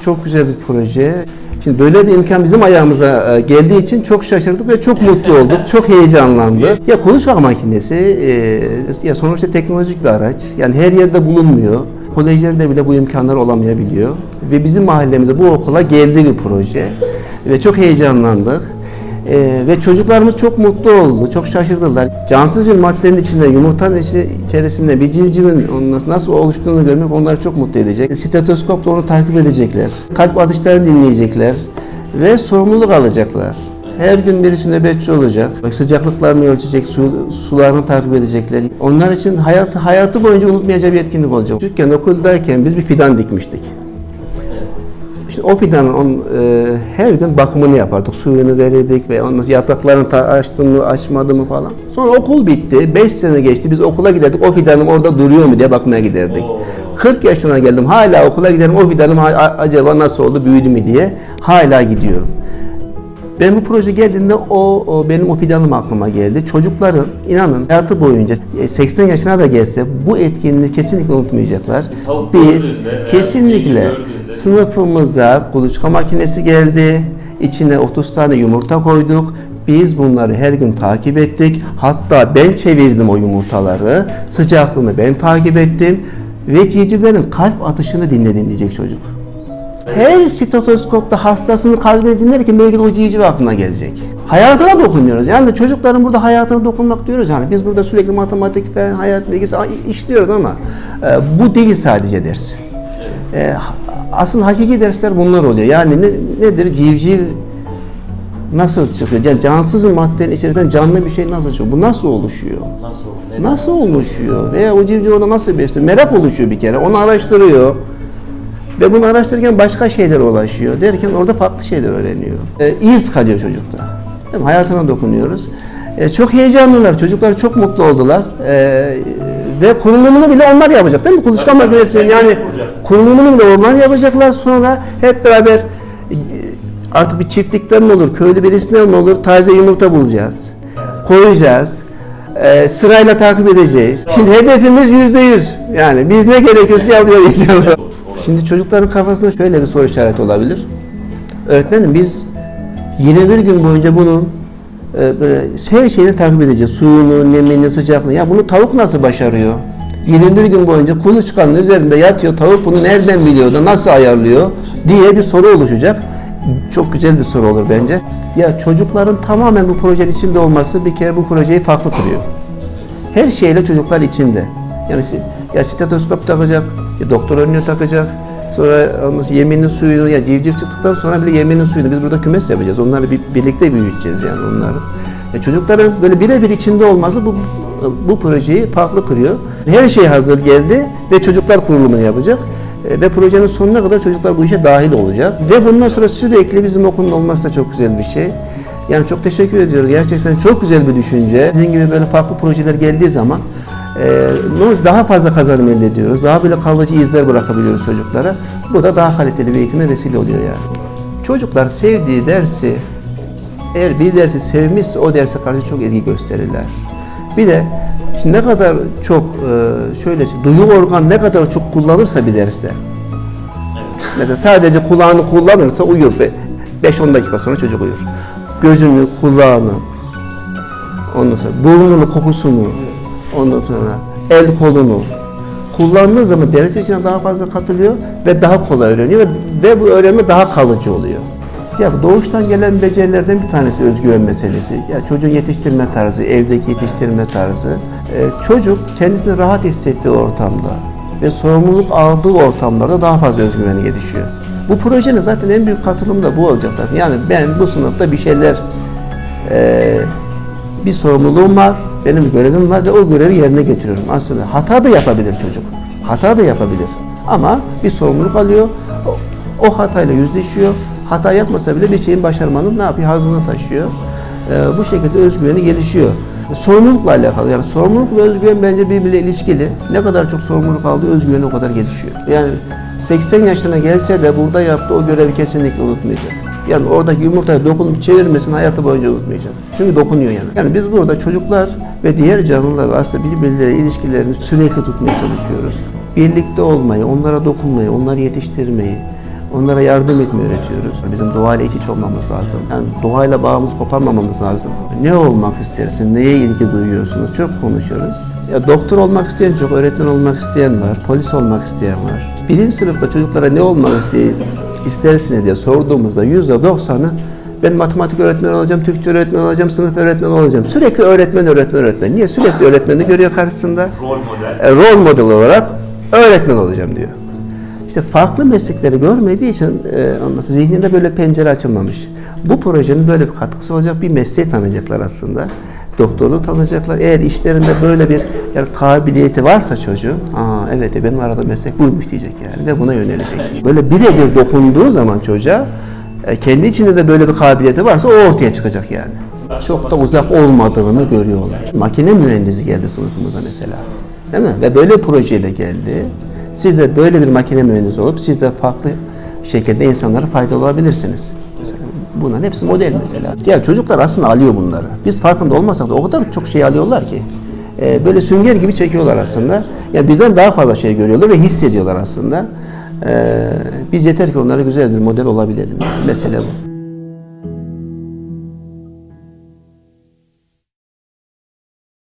çok güzel bir proje. Şimdi böyle bir imkan bizim ayağımıza e, geldiği için çok şaşırdık ve çok mutlu olduk. Çok heyecanlandık. Ya konuşma makinesi e, ya sonuçta teknolojik bir araç. Yani her yerde bulunmuyor. Kolejlerde bile bu imkanlar olamayabiliyor. Ve bizim mahallemize bu okula geldi bir proje. Ve çok heyecanlandık. Ee, ve çocuklarımız çok mutlu oldu, çok şaşırdılar. Cansız bir maddenin içinde, yumurtanın içi- içerisinde bir civcivin nasıl oluştuğunu görmek onları çok mutlu edecek. Stetoskopla onu takip edecekler. Kalp atışlarını dinleyecekler ve sorumluluk alacaklar. Her gün birisi nöbetçi olacak. Sıcaklıklarını ölçecek, su, sularını takip edecekler. Onlar için hayatı, hayatı boyunca unutmayacağı bir etkinlik olacak. Çocukken okuldayken biz bir fidan dikmiştik. İşte o fidanın on, e, her gün bakımını yapardık. Suyunu verirdik ve onun yapraklarını ta- açtı mı, açmadı mı falan. Sonra okul bitti. 5 sene geçti. Biz okula giderdik. O fidanım orada duruyor mu diye bakmaya giderdik. 40 yaşına geldim. Hala okula giderim. O fidanım acaba nasıl oldu, büyüdü mü diye. Hala gidiyorum. Ben bu proje geldiğinde o, o benim o fidanım aklıma geldi. Çocukların inanın hayatı boyunca e, 80 yaşına da gelse bu etkinliği kesinlikle unutmayacaklar. Tavuk Biz kesinlikle sınıfımıza kuluçka makinesi geldi. İçine 30 tane yumurta koyduk. Biz bunları her gün takip ettik. Hatta ben çevirdim o yumurtaları. Sıcaklığını ben takip ettim. Ve civcivlerin kalp atışını dinledim diyecek çocuk. Her stetoskopta hastasının kalbini dinlerken belki de o civciv aklına gelecek. Hayatına dokunuyoruz. Yani çocukların burada hayatına dokunmak diyoruz. Yani biz burada sürekli matematik ve hayat bilgisi işliyoruz ama e, bu değil sadece ders. E, asıl hakiki dersler bunlar oluyor. Yani ne, nedir? Civciv nasıl çıkıyor? Yani cansız bir maddenin içerisinden canlı bir şey nasıl çıkıyor? Bu nasıl oluşuyor? Nasıl? Neden? Nasıl oluşuyor? Veya o civciv orada nasıl besliyor? Merak oluşuyor bir kere. Onu araştırıyor. Ve bunu araştırırken başka şeylere ulaşıyor. Derken orada farklı şeyler öğreniyor. E, iz kalıyor çocukta. Değil mi? Hayatına dokunuyoruz. E, çok heyecanlılar. Çocuklar çok mutlu oldular. E, ve kurulumunu bile onlar yapacak değil mi? Kuluçka Tabii, tabii. makinesinin Kendileri yani kuracak. kurulumunu bile onlar yapacaklar. Sonra hep beraber e, artık bir çiftlikten mi olur, köylü birisinden mi olur taze yumurta bulacağız. Koyacağız. E, sırayla takip edeceğiz. Şimdi hedefimiz yüzde yüz. Yani biz ne gerekiyorsa yapıyoruz inşallah. Şimdi çocukların kafasında şöyle bir soru işareti olabilir. Öğretmenim biz 21 gün boyunca bunun e, böyle her şeyini takip edeceğiz. Suyunu, nemini, sıcaklığını. Ya bunu tavuk nasıl başarıyor? 21 gün boyunca kuluçkanın üzerinde yatıyor. Tavuk bunu nereden biliyor da nasıl ayarlıyor diye bir soru oluşacak. Çok güzel bir soru olur bence. Ya çocukların tamamen bu projenin içinde olması bir kere bu projeyi farklı kılıyor. Her şeyle çocuklar içinde. Yani ya stetoskop takacak, ya doktor önlüğü takacak. Sonra yeminin suyunu, ya civciv çıktıktan sonra bile yeminin suyunu biz burada kümes yapacağız. Onlarla bir, birlikte büyüteceğiz yani onları. Ya çocukların böyle birebir içinde olması bu bu projeyi farklı kırıyor. Her şey hazır geldi ve çocuklar kurulumunu yapacak. E, Ve projenin sonuna kadar çocuklar bu işe dahil olacak. Ve bundan sonra sürekli bizim okulun olması da çok güzel bir şey. Yani çok teşekkür ediyoruz. Gerçekten çok güzel bir düşünce. Sizin gibi böyle farklı projeler geldiği zaman e, daha fazla kazanım elde ediyoruz. Daha böyle kalıcı izler bırakabiliyoruz çocuklara. Bu da daha kaliteli bir eğitime vesile oluyor yani. Çocuklar sevdiği dersi eğer bir dersi sevmişse o derse karşı çok ilgi gösterirler. Bir de şimdi ne kadar çok e, şöyle duyu organ ne kadar çok kullanırsa bir derste Mesela sadece kulağını kullanırsa uyur. Be- 5-10 dakika sonra çocuk uyur. Gözünü, kulağını, ondan sonra burnunu, kokusunu, ondan sonra el kolunu kullandığı zaman ders içine daha fazla katılıyor ve daha kolay öğreniyor ve, bu öğrenme daha kalıcı oluyor. Ya doğuştan gelen becerilerden bir tanesi özgüven meselesi. Ya çocuğun yetiştirme tarzı, evdeki yetiştirme tarzı. Ee, çocuk kendisini rahat hissettiği ortamda ve sorumluluk aldığı ortamlarda daha fazla özgüveni gelişiyor. Bu projenin zaten en büyük katılımı da bu olacak zaten. Yani ben bu sınıfta bir şeyler eee, bir sorumluluğum var, benim görevim var ve o görevi yerine getiriyorum. Aslında hata da yapabilir çocuk. Hata da yapabilir. Ama bir sorumluluk alıyor, o, o hatayla yüzleşiyor. Hata yapmasa bile bir şeyin başarmanın ne yapıyor? Hazını taşıyor. Ee, bu şekilde özgüveni gelişiyor. Sorumlulukla alakalı. Yani sorumluluk ve özgüven bence birbiriyle ilişkili. Ne kadar çok sorumluluk aldığı özgüveni o kadar gelişiyor. Yani 80 yaşına gelse de burada yaptığı o görevi kesinlikle unutmayacak. Yani oradaki yumurtayı dokunup çevirmesini hayatı boyunca unutmayacak. Çünkü dokunuyor yani. Yani biz burada çocuklar ve diğer canlılar aslında birbirleriyle ilişkilerini sürekli tutmaya çalışıyoruz. Birlikte olmayı, onlara dokunmayı, onları yetiştirmeyi, Onlara yardım etmeyi öğretiyoruz. Bizim doğayla iç içe olmamız lazım. Yani doğayla bağımızı koparmamamız lazım. Ne olmak istersin, neye ilgi duyuyorsunuz? Çok konuşuyoruz. Ya doktor olmak isteyen çok, öğretmen olmak isteyen var, polis olmak isteyen var. Birinci sınıfta çocuklara ne olmak istersiniz diye sorduğumuzda yüzde doksanı ben matematik öğretmeni olacağım, Türkçe öğretmeni olacağım, sınıf öğretmeni olacağım. Sürekli öğretmen, öğretmen, öğretmen. Niye? Sürekli öğretmeni görüyor karşısında. Rol model. E, rol model olarak öğretmen olacağım diyor. İşte farklı meslekleri görmediği için e, zihninde böyle pencere açılmamış. Bu projenin böyle bir katkısı olacak. Bir mesleği tanıyacaklar aslında. Doktorluğu tanıyacaklar. Eğer işlerinde böyle bir yani kabiliyeti varsa çocuğun, aa evet e, benim aradığım meslek buymuş diyecek yani ve buna yönelecek. Böyle birebir dokunduğu zaman çocuğa e, kendi içinde de böyle bir kabiliyeti varsa o ortaya çıkacak yani. Çok da uzak olmadığını görüyorlar. Makine mühendisi geldi sınıfımıza mesela. Değil mi? Ve böyle projeyle geldi. Siz de böyle bir makine mühendisi olup siz de farklı şekilde insanlara fayda olabilirsiniz. Mesela bunların hepsi model mesela. Ya çocuklar aslında alıyor bunları. Biz farkında olmasak da o kadar çok şey alıyorlar ki. Ee, böyle sünger gibi çekiyorlar aslında. Yani bizden daha fazla şey görüyorlar ve hissediyorlar aslında. Ee, biz yeter ki onlara güzel bir model olabilelim. Mesele bu.